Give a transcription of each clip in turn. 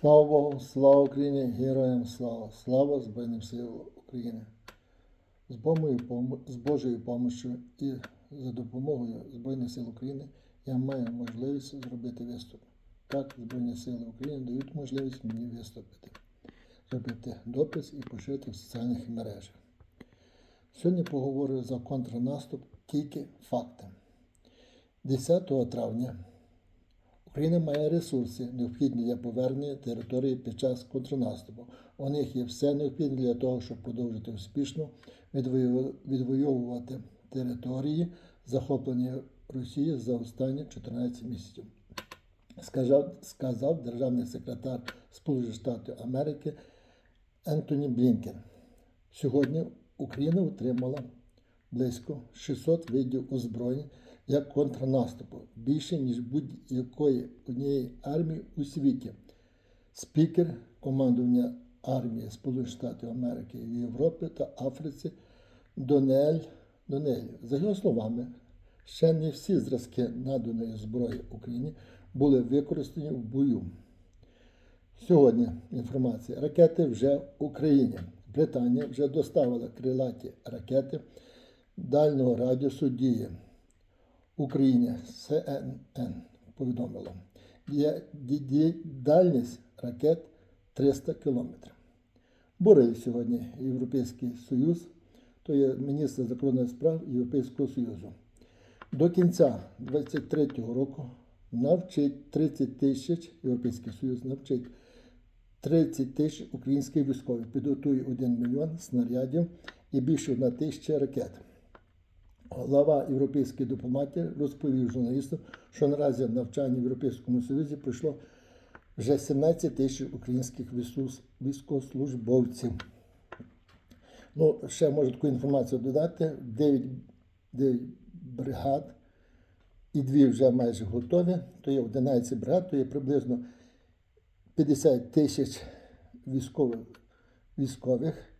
Слава Богу, слава Україні, героям слава, слава Збройним силам України. З Божою, помощю і за допомогою Збройних сил України я маю можливість зробити виступ. Так, Збройні сили України дають можливість мені виступити, зробити допис і поширити в соціальних мережах. Сьогодні поговорю за контрнаступ тільки факти. 10 травня Україна має ресурси, необхідні для повернення території під час контрнаступу. У них є все необхідне для того, щоб продовжити успішно відвоюва- відвоювати території, захоплені Росією за останні 14 місяців. Сказав, сказав державний секретар Сполучених Штатів Америки Ентоні Блінкен. Сьогодні Україна отримала близько 600 видів озброєнь для контрнаступу, більше ніж будь-якої однієї армії у світі. Спікер командування армії Сполучених Штатів Америки в Європі та Африці Донель Донель. За його словами, ще не всі зразки наданої зброї Україні були використані в бою. Сьогодні інформація. Ракети вже в Україні. Британія вже доставила крилаті ракети дальнього радіусу дії. Україні СНН повідомило. Дальність ракет 300 кілометрів. Борель сьогодні Європейський Союз, то є міністр закордонних справ Європейського Союзу. До кінця 2023 року навчить 30 тисяч, Європейський Союз навчить 30 тисяч українських військових, підготує 1 мільйон снарядів і більше 1 тисяча ракет. Глава європейської дипломатії розповів журналістам, що наразі навчання в Європейському Союзі пройшло вже 17 тисяч українських військовослужбовців. Ну, ще можу таку інформацію додати: 9, 9 бригад і дві вже майже готові. То є 11 бригад, то є приблизно 50 тисяч військових, військових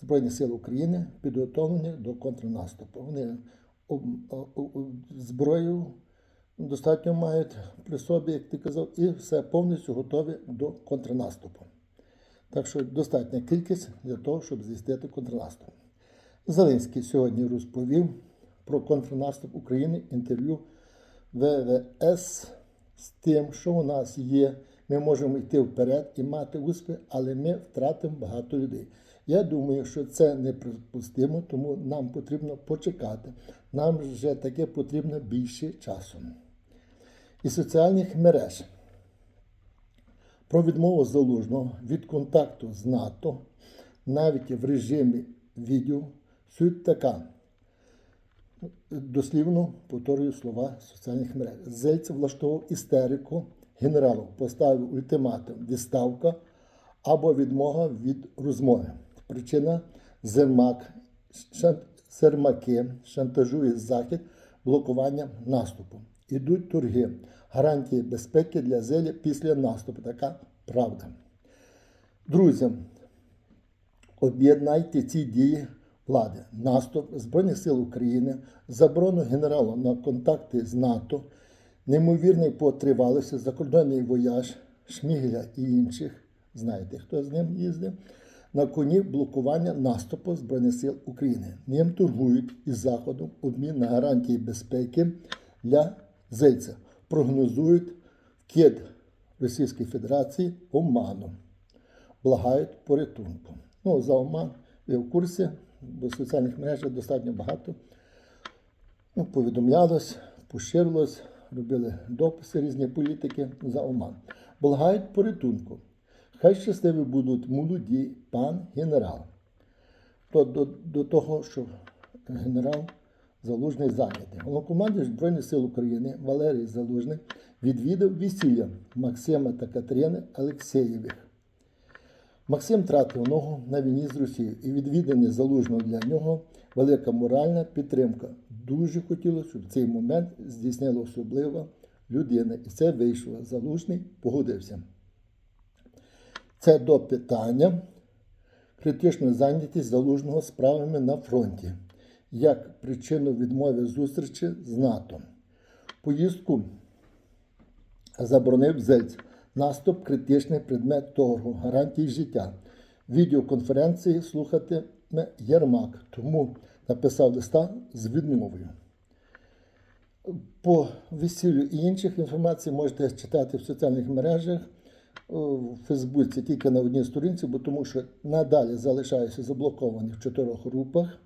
Збройних сил України підготовлені до контрнаступу. Вони зброю достатньо мають при собі, як ти казав, і все повністю готові до контрнаступу. Так що достатня кількість для того, щоб здійснити контрнаступ. Зеленський сьогодні розповів про контрнаступ України інтерв'ю ВВС з тим, що у нас є. Ми можемо йти вперед і мати успіх, але ми втратимо багато людей. Я думаю, що це неприпустимо, тому нам потрібно почекати. Нам вже таке потрібно більше часу. І соціальних мереж про відмову залужного від контакту з НАТО навіть в режимі відео суть така. Дослівно повторюю слова соціальних мереж. Зельцев влаштовував істерику генералу, поставив ультиматум відставка або відмога від розмови. Причина Зермак, Сермаки шантажує Захід блокуванням наступу. Ідуть торги, гарантії безпеки для зелі після наступу. Така правда. Друзі, об'єднайте ці дії влади, наступ Збройних сил України, заборону генералу на контакти з НАТО, неймовірний по тривалості, закордонний вояж Шмігеля і інших. Знаєте, хто з ним їздив? На коні блокування наступу Збройних сил України. Ним торгують із Заходом обмін на гарантії безпеки для зельця. Прогнозують вкид Російської Федерації Оману благають порятунку. Ну, за Оман ви в курсі, бо в соціальних мережах достатньо багато. Ну, повідомлялось, поширилось, робили дописи різні політики за Оман. Благають порятунку. Хай щасливі будуть молоді пан генерал. То до, до того, що генерал Залужний зайнятий. Головнокомандуючий Збройних сил України Валерій Залужний відвідав весілля Максима та Катерини Алексєєвих. Максим тратив ногу на війні з Росією і відвідання залужного для нього велика моральна підтримка. Дуже хотілося, щоб цей момент здійснила особлива людина. І це вийшло. Залужний погодився. Це до питання критичної зайнятість залужного справами на фронті як причину відмови зустрічі з НАТО. Поїздку заборонив Зельц Наступ критичний предмет торгу, гарантії життя. Відеоконференції слухатиме Єрмак, тому написав листа з відмовою. По весіллю і інших інформацій можете читати в соціальних мережах, в Фейсбуці тільки на одній сторінці, бо тому що надалі залишаюся заблокований в чотирьох групах,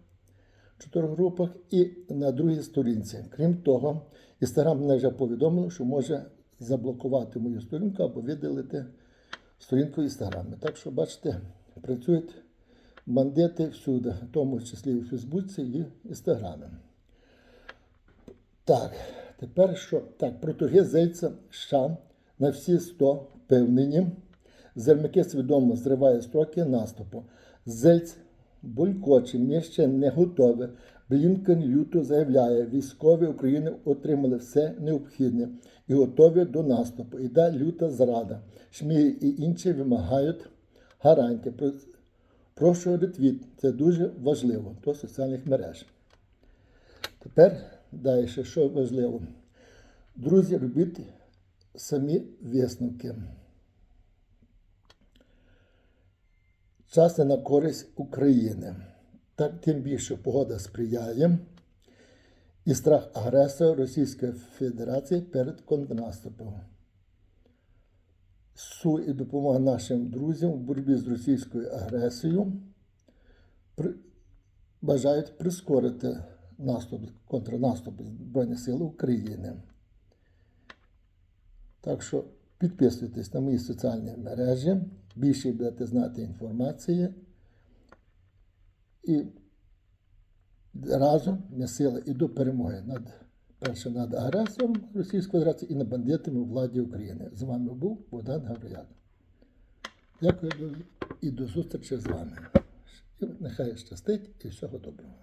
чотирьох групах і на другій сторінці. Крім того, Інстаграм мене вже повідомив, що може заблокувати мою сторінку або видалити сторінку Інстаграму. Так що, бачите, працюють бандити всюди, в тому числі і в Фейсбуці і Інстаграмі. Так, тепер що? Так, про торги зайця США на всі 100 впевнені. Зермаки свідомо зриває строки наступу. Зельць булькоче, ми ще не готові. Блінкен люто заявляє, військові України отримали все необхідне і готові до наступу. Іде люта зрада. Шмії і інші вимагають гарантії. Прошу ретвіт, це дуже важливо до соціальних мереж. Тепер далі, що важливо. Друзі, робіть самі висновки. Час не на користь України. Так тим більше погода сприяє і страх агресора Російської Федерації перед контрнаступом. Су і допомога нашим друзям в боротьбі з російською агресією при- бажають прискорити наступ, контрнаступ Збройних сил України. Так що підписуйтесь на мої соціальні мережі, більше будете знати інформації. І разом ми сили і до перемоги над перше над агресором Російської Федерації і над бандитами у владі України. З вами був Богдан Гавриян. Дякую і до зустрічі з вами. Нехай щастить і всього доброго.